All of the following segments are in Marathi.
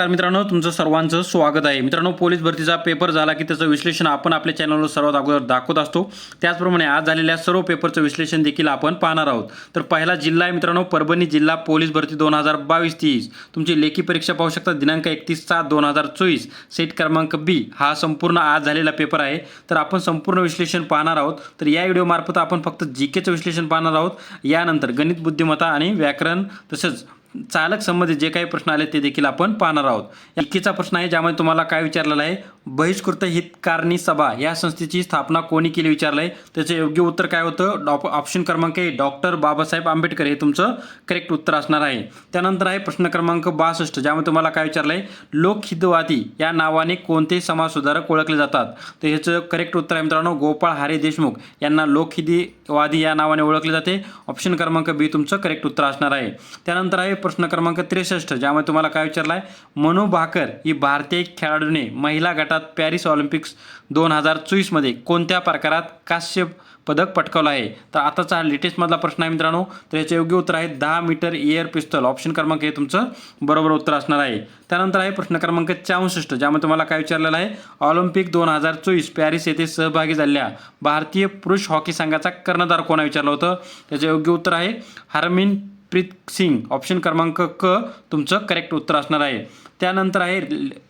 नमस्कार मित्रांनो तुमचं सर्वांचं स्वागत आहे. मित्रांनो पोलीस भरतीचा पेपर झाला की त्याचं विश्लेषण आपण आपल्या चॅनलवर सर्वात अगोदर दाखवत असतो. त्याचप्रमाणे आज झालेल्या सर्व पेपरचं विश्लेषण देखील आपण पाहणार आहोत. तर पहिला जिल्हा आहे मित्रांनो परभणी जिल्हा पोलीस भरती दोन हजार बावीस तीस तुमची लेखी परीक्षा पाहू शकता दिनांक एकतीस सात दोन हजार चोवीस. सेट क्रमांक बी हा संपूर्ण आज झालेला पेपर आहे. तर आपण संपूर्ण विश्लेषण पाहणार आहोत. तर या व्हिडिओमार्फत आपण फक्त जी केचं विश्लेषण पाहणार आहोत. यानंतर गणित बुद्धिमत्ता आणि व्याकरण तसंच चालक संबंधित जे काही प्रश्न आले ते देखील आपण पाहणार आहोत. इतकीचा प्रश्न आहे ज्यामध्ये तुम्हाला काय विचारलेला आहे? बहिष्कृत हितकारणी सभा. या संस्थेची स्थापना कोणी केली विचारलं आहे त्याचं योग्य उत्तर काय होतं? डॉप ऑप्शन क्रमांक ए डॉक्टर बाबासाहेब आंबेडकर. हे तुमचं करेक्ट उत्तर असणार आहे. त्यानंतर आहे प्रश्न क्रमांक बासष्ट ज्यामध्ये तुम्हाला काय विचारलं आहे लोकहितवादी या नावाने कोणते समाजसुधारक ओळखले जातात? तर ह्याचं करेक्ट उत्तर आहे मित्रांनो गोपाळ हरे देशमुख. यांना लोकहितवादी या नावाने ओळखले जाते. ऑप्शन क्रमांक बी तुमचं करेक्ट उत्तर असणार आहे. त्यानंतर आहे प्रश्न क्रमांक त्रेसष्ट ज्यामध्ये तुम्हाला काय विचारलं आहे मनू भाकर ही भारतीय खेळाडूने महिला गटात पॅरिस ऑलिम्पिक्स दोन हजार चोवीसमध्ये कोणत्या प्रकारात कांस्य पदक पटकावलं आहे? तर आताचा हा लेटेस्टमधला प्रश्न आहे मित्रांनो. तर याचे योग्य उत्तर आहे दहा मीटर एअर पिस्तल ऑप्शन क्रमांक हे तुमचं बरोबर उत्तर असणार आहे. त्यानंतर आहे प्रश्न क्रमांक चौसष्ट ज्यामध्ये तुम्हाला काय विचारलेलं आहे? ऑलिम्पिक दोन हजार चोवीस पॅरिस येथे सहभागी झालेल्या भारतीय पुरुष हॉकी संघाचा कर्णधार कोणा विचारलं होतं. त्याचे योग्य उत्तर आहे हरमिन प्रीत सिंग ऑप्शन क्रमांक क तुमचं करेक्ट उत्तर असणार आहे. त्यानंतर आहे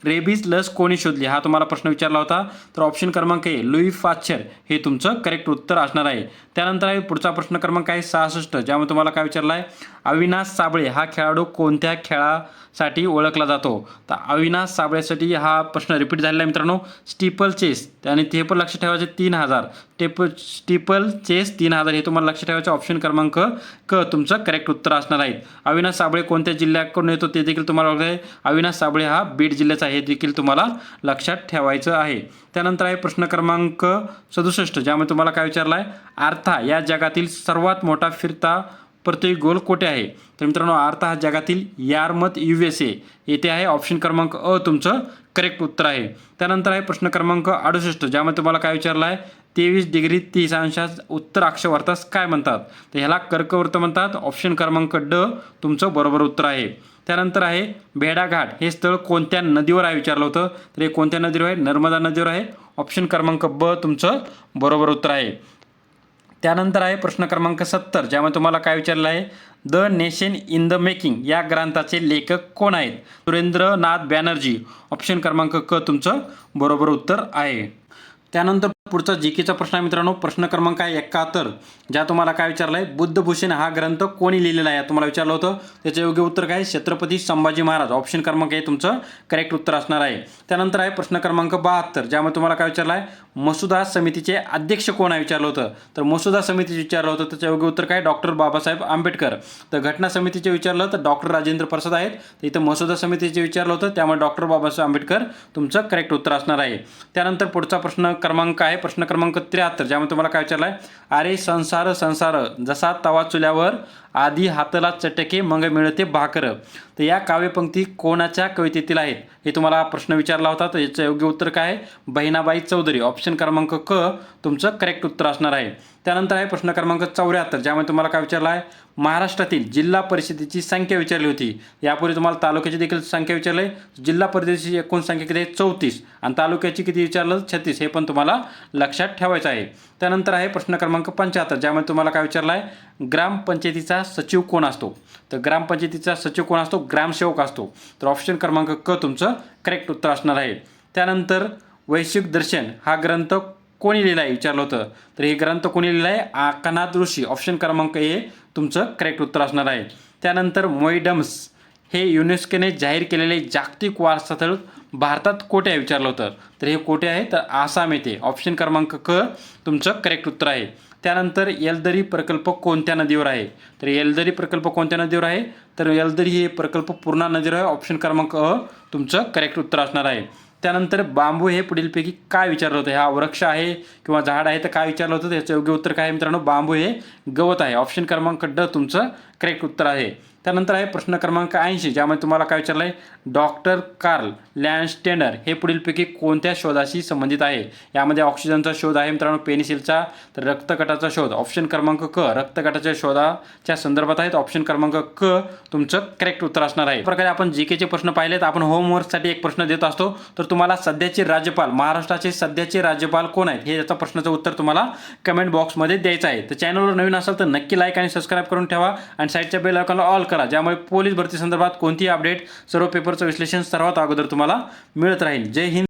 रेबीज लस कोणी शोधली? हा तुम्हाला प्रश्न विचारला होता. तर ऑप्शन क्रमांक ए लुई फाच्छर हे तुमचं करेक्ट उत्तर असणार आहे. त्यानंतर आहे पुढचा प्रश्न क्रमांक आहे सहासष्ट ज्यामध्ये तुम्हाला काय विचारला आहे अविनाश साबळे हा खेळाडू कोणत्या खेळासाठी ओळखला जातो? तर अविनाश साबळेसाठी हा प्रश्न रिपीट झालेला आहे मित्रांनो. स्टीपल चेस आणि ते पण लक्ष ठेवायचे तीन हजार. टेप स्टीपल चेस तीन हजार. हे तुम्हाला लक्ष ठेवायचे ऑप्शन क्रमांक क. तुमचं करेक्ट उत्तर असणार आहे. अविनाश साबळे कोणत्या जिल्ह्याकडून येतो ते देखील तुम्हाला ओळखलं आहे. अविनाश साबळे हा बीड जिल्ह्याचा आहे हे देखील तुम्हाला लक्षात ठेवायचं आहे. त्यानंतर आहे प्रश्न क्रमांक सदुसष्ट ज्यामध्ये तुम्हाला काय विचारलं आहे आर्था या जगातील सर्वात मोठा फिरता प्रत्येक गोल कोठे आहे. तर मित्रांनो आर्था हा जगातील यारमत यू एस ए. येथे आहे ऑप्शन क्रमांक अ तुमचं करेक्ट उत्तर आहे. त्यानंतर आहे प्रश्न क्रमांक अडुसष्ट ज्यामध्ये तुम्हाला काय विचारलं आहे तेवीस डिग्री तीस अंशात उत्तर अक्षवर्तास काय म्हणतात? तर ह्याला कर्कवृत्त म्हणतात. ऑप्शन क्रमांक ड तुमचं बरोबर उत्तर आहे. त्यानंतर आहे भेडाघाट. हे स्थळ कोणत्या नदीवर आहे विचारलं होतं? तर हे कोणत्या नदीवर आहे? नर्मदा नदीवर आहे. ऑप्शन क्रमांक ब तुमचं बरोबर उत्तर आहे. त्यानंतर आहे प्रश्न क्रमांक सत्तर ज्यामध्ये तुम्हाला काय विचारलं आहे? The nation in the making या ग्रंथाचे लेखक कोण आहेत? सुरेंद्रनाथ बॅनर्जी. ऑप्शन क्रमांक क तुमचं बरोबर उत्तर आहे. त्यानंतर पुढचा जी केचा प्रश्न आहे मित्रांनो. प्रश्न क्रमांक आहे एकाहत्तर. ज्या तुम्हाला काय विचारलं आहे बुद्धभूषण हा ग्रंथ कोणी लिहिलेला आहे? तुम्हाला विचारलं होतं. त्याचं योग्य उत्तर काय? छत्रपती संभाजी महाराज. ऑप्शन क्रमांक हे तुमचं. करेक्ट उत्तर असणार आहे. त्यानंतर आहे प्रश्न क्रमांक बहात्तर. ज्यामध्ये तुम्हाला काय विचारलं आहे मसुदा समितीचे अध्यक्ष कोण आहे? विचारलं होतं. तर मसुदा समितीचे विचारलं होतं. त्याचं योग्य उत्तर काय? डॉक्टर बाबासाहेब आंबेडकर. तर घटना समितीचे विचारलं तर डॉक्टर राजेंद्र प्रसाद आहेत. तर इथं मसुदा समितीचे विचारलं होतं. त्यामुळे डॉक्टर बाबासाहेब आंबेडकर तुमचं करेक्ट उत्तर असणार आहे. त्यानंतर पुढचा प्रश्न क्रमांक आहे प्रश्न क्रमांक त्र्याहत्तर ज्यामध्ये तुम्हाला काय विचारलं आहे अरे संसार संसार जसा तवा चुल्यावर आधी हातला चटके मग मिळते भाकर. तर या काव्यपंक्ती कोणाच्या कवितेतील आहेत हे तुम्हाला प्रश्न विचारला होता तर याचं योग्य उत्तर काय आहे? बहिणाबाई चौधरी ऑप्शन क्रमांक क तुमचं करेक्ट उत्तर असणार आहे. त्यानंतर आहे प्रश्न क्रमांक चौऱ्याहत्तर ज्यामध्ये तुम्हाला काय विचारला आहे? महाराष्ट्रातील जिल्हा परिषदेची संख्या विचारली होती. यापूर्वी तुम्हाला तालुक्याची देखील संख्या विचारली आहे. जिल्हा परिषदेची एकूण संख्या किती आहे? चौतीस. आणि तालुक्याची किती विचारलं? छत्तीस. हे पण तुम्हाला लक्षात ठेवायचं आहे. त्यानंतर आहे प्रश्न क्रमांक पंच्याहत्तर ज्यामध्ये तुम्हाला काय विचारलं आहे? ग्रामपंचायतीचा सचिव कोण असतो? तर ग्रामपंचायतीचा सचिव कोण असतो? ग्रामसेवक असतो. तर ऑप्शन क्रमांक क तुमचं करेक्ट उत्तर असणार आहे. त्यानंतर वैश्विक दर्शन हा ग्रंथ कोणी लिहिला आहे विचारलं होतं. तर हे ग्रंथ कोणी लिहिला आहे आकनाथ ऋषी. ऑप्शन क्रमांक ए तुमचं करेक्ट उत्तर असणार आहे. त्यानंतर मोईडम्स हे युनेस्कोने जाहीर केलेले जागतिक वारसास्थळ भारतात कोठे आहे विचारलं होतं. तर हे कोठे आहे? तर आसाम येथे. ऑप्शन क्रमांक क तुमचं करेक्ट उत्तर आहे. त्यानंतर येलदरी प्रकल्प कोणत्या नदीवर आहे? तर येलदरी प्रकल्प कोणत्या नदीवर आहे? तर येलदरी हे प्रकल्प पूर्णा नदीवर आहे. ऑप्शन क्रमांक अ तुमचं करेक्ट उत्तर असणार आहे. त्यानंतर बांबू हे पुढीलपैकी काय विचारलं होतं? हा वृक्ष आहे किंवा झाड आहे तर काय विचारलं होतं? त्याचं योग्य उत्तर काय आहे मित्रांनो? बांबू हे गवत आहे. ऑप्शन क्रमांक ड तुमचं करेक्ट उत्तर आहे. त्यानंतर आहे प्रश्न क्रमांक ऐंशी ज्यामध्ये तुम्हाला काय विचारलं आहे डॉक्टर कार्ल लँडस्टेनर हे पुढीलपैकी कोणत्या शोधाशी संबंधित आहे? यामध्ये ऑक्सिजनचा शोध आहे मित्रांनो पेनिसिलचा तर रक्तगटाचा शोध. ऑप्शन क्रमांक क रक्तगटाच्या शोधाच्या संदर्भात आहेत. ऑप्शन क्रमांक क तुमचं करेक्ट उत्तर असणार आहे. प्रकारे आपण जी केचे प्रश्न पाहिलेत. आपण होमवर्कसाठी एक प्रश्न देत असतो. तर तुम्हाला सध्याचे राज्यपाल महाराष्ट्राचे सध्याचे राज्यपाल कोण आहेत? हे याचा प्रश्नाचं उत्तर तुम्हाला कमेंट बॉक्समध्ये द्यायचं आहे. तर चॅनलवर नवीन असाल तर नक्की लाईक आणि सबस्क्राईब करून ठेवा. आणि आणि साईडच्या बेल आयकॉनला ऑल करा. ज्यामुळे पोलीस भरती संदर्भात कोणतीही अपडेट सर्व पेपरचं विश्लेषण सर्वात अगोदर तुम्हाला मिळत राहील. जय हिंद.